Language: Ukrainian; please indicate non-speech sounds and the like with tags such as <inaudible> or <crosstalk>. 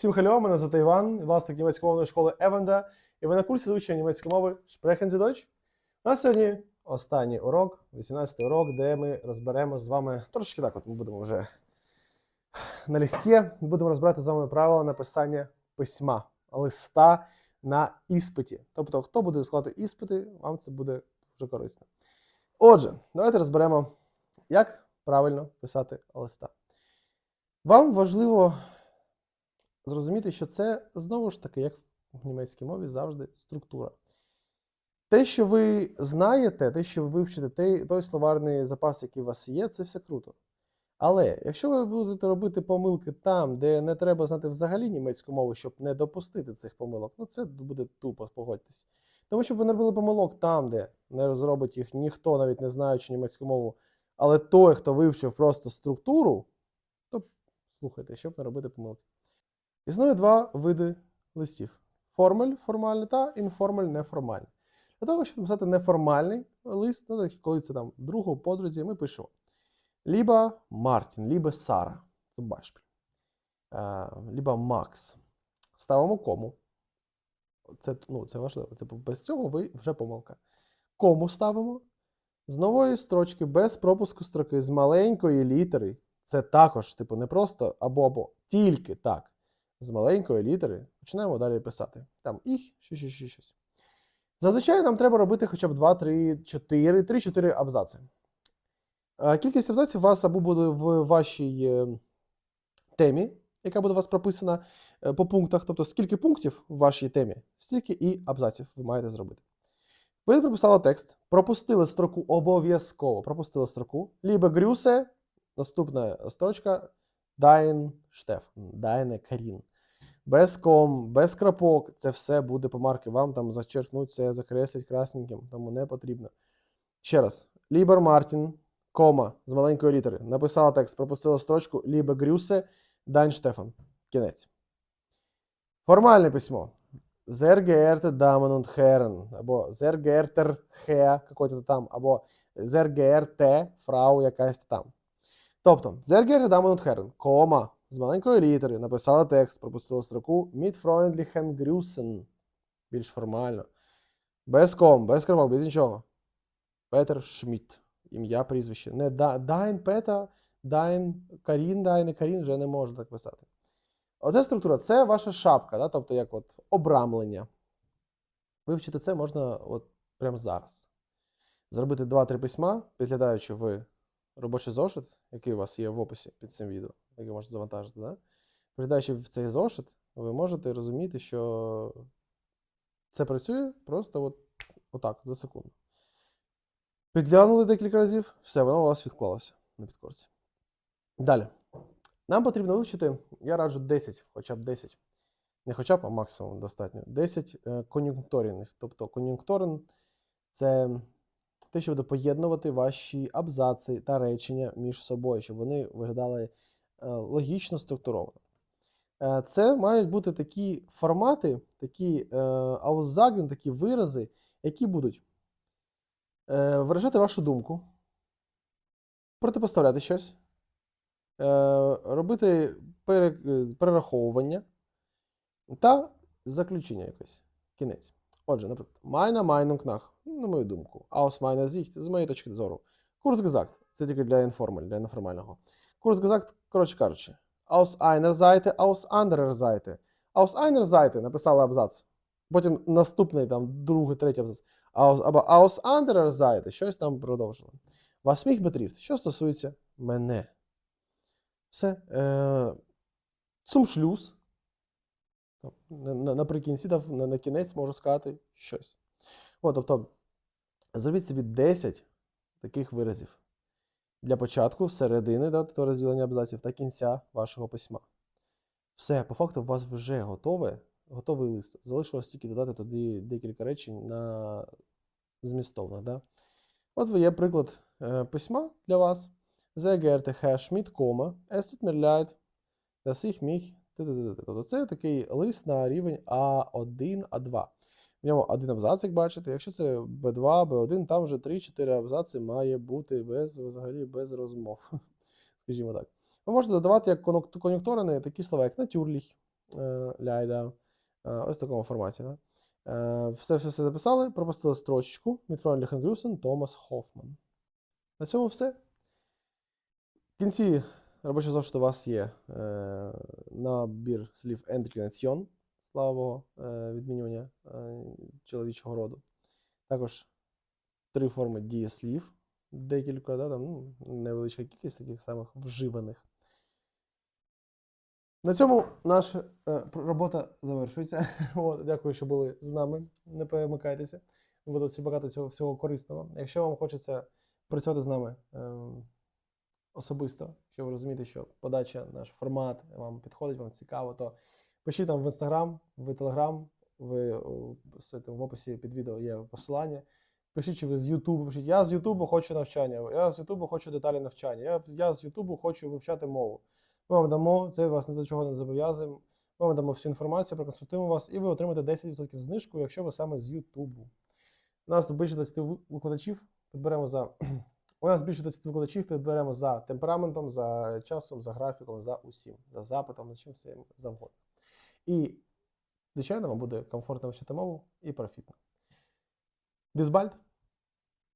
Всім хальо, мене звати Іван, власник німецької мовної школи Евенда, і ви на курсі звичайної німецької мови Sprechen Sie Deutsch. У нас сьогодні останній урок, 18-й урок, де ми розберемо з вами трошечки так, от ми будемо вже налегке, будемо розбирати з вами правила написання письма, листа на іспиті. Тобто, хто буде складати іспити, вам це буде дуже корисно. Отже, давайте розберемо, як правильно писати листа. Вам важливо зрозуміти, що це знову ж таки, як в німецькій мові, завжди структура. Те, що ви знаєте, те, що ви вивчите, той, той словарний запас, який у вас є, це все круто. Але якщо ви будете робити помилки там, де не треба знати взагалі німецьку мову, щоб не допустити цих помилок, ну це буде тупо, погодьтесь. Тому що ви не робили помилок там, де не розробить їх ніхто, навіть не знаючи німецьку мову. Але той, хто вивчив просто структуру, то слухайте, щоб не робити помилки. Існує два види листів: формаль, формальний та інформаль, неформальний. Для того, щоб написати неформальний лист, ну, коли це там другу подрузі, ми пишемо либо Мартін, либо Сара. Це башпіль. Либо Макс. Ставимо кому. Це, ну, це важливо. Це, без цього ви вже помилка. Кому ставимо? З нової строчки, без пропуску строки, з маленької літери. Це також, типу, не просто або-або, тільки так. З маленької літери починаємо далі писати. Там їх, щось, щось, щось. Зазвичай нам треба робити хоча б 2, 3, 4, 3-4 абзаци. Кількість абзаців у вас або буде в вашій е, темі, яка буде у вас прописана е, по пунктах. Тобто, скільки пунктів в вашій темі, стільки і абзаців ви маєте зробити. Ви прописали текст, пропустили строку обов'язково, пропустили строку. Лібо Грюсе, наступна строчка Дайн Штефан, Дайне Карін. Без ком, без крапок, це все буде по марки. Вам там зачеркнуть це, закреслять красненьким, тому не потрібно. Ще раз. Лібер Мартін, кома з маленької літери. Написала текст, пропустила строчку Лібе Грюсе, Дайн Штефан. Кінець. Формальне письмо. Geehrte Damen und або geehrter Herr, какой-то там, або geehrte Frau якась там. Тобто, geehrte Damen und кома, з маленької літери, написала текст, пропустила строку mit freundlichen Grüßen. Більш формально. Без ком, без кромок, без нічого. Петер Шмідт. Ім'я, прізвище. Не да, Дайн Пета, Дайн Карін, Дайн і Карін вже не можна так писати. Оце структура, це ваша шапка, да? тобто як от обрамлення. Вивчити це можна от прямо зараз. Зробити 2-3 письма, підглядаючи в робочий зошит, який у вас є в описі під цим відео, який можете завантажити. Да? Підглядаючи в цей зошит, ви можете розуміти, що це працює просто от, отак, за секунду. Підглянули декілька разів, все, воно у вас відклалося на підкорці. Далі. Нам потрібно вивчити, я раджу 10, хоча б 10. Не хоча б, а максимум достатньо. 10 е, кон'юнкторів. Тобто кон'юнкторин це те, що буде поєднувати ваші абзаци та речення між собою, щоб вони виглядали е, логічно структуровано. Е, Це мають бути такі формати, такі е, аузаген, такі вирази, які будуть виражати вашу думку, протипоставляти щось, робити перераховування та заключення якесь. Кінець. Отже, наприклад, meine Meinung nach, на мою думку, aus meiner Sicht, з моєї точки зору. Курс gesagt, це тільки для інформаль, для неформального. Курс gesagt, коротше кажучи, aus einer Seite, aus anderer Seite. Aus einer Seite написали абзац. Потім наступний, там, другий, третій абзац. Aus, або aus anderer Seite, щось там продовжили. Was mich betrifft, що стосується мене. Все. Е, на- Наприкінці, на, кінець можу сказати щось. От, тобто, зробіть собі 10 таких виразів для початку, середини да, того розділення абзаців та кінця вашого письма. Все, по факту, у вас вже готове, готовий лист. Залишилось тільки додати туди декілька речень на змістовних. Да? От є приклад е, письма для вас. Sehr geehrte Herr Schmidt, Komma, es tut mir ich mich. Тобто це такий лист на рівень А1, А2. В ньому один абзац, як бачите. Якщо це Б2, Б1, там вже 3-4 абзаци має бути без, взагалі без розмов. <laughs> Скажімо так. Ви можете додавати як конюк- кон'юнкторини такі слова, як натюрліх, е. Е, ось в такому форматі. Да? Е, все, все, все записали, пропустили строчечку. Мітфрон Грюсен, Томас Хофман. На цьому все. В кінці робочого зошиту у вас є е, набір слів ендріляціон, славого е, відмінювання е, чоловічого роду. Також три форми дієслів, декілька, да, там, ну, невеличка кількість таких самих вживаних. На цьому наша е, робота завершується. <laughs> От, дякую, що були з нами. Не перемикайтеся. Буде багато цього всього корисного. Якщо вам хочеться працювати з нами е, особисто, якщо ви розумієте, що подача, наш формат вам підходить, вам цікаво, то пишіть нам в інстаграм, в телеграм, ви в описі під відео є посилання. Пишіть, чи ви з Ютубу, пишіть, я з Ютубу хочу навчання, я з Ютубу хочу деталі навчання, я, я з Ютубу хочу вивчати мову. Ми вам дамо, це вас ні до чого не зобов'язуємо. Ми вам дамо всю інформацію, проконсультуємо вас, і ви отримаєте 10% знижку, якщо ви саме з Ютубу. У нас більше 20 ви- викладачів підберемо за. У нас більше 20 викладачів підберемо за темпераментом, за часом, за графіком, за усім, за запитом, за чим завгодно. І, звичайно, вам буде комфортно вчити мову і профітно. Бізбальт!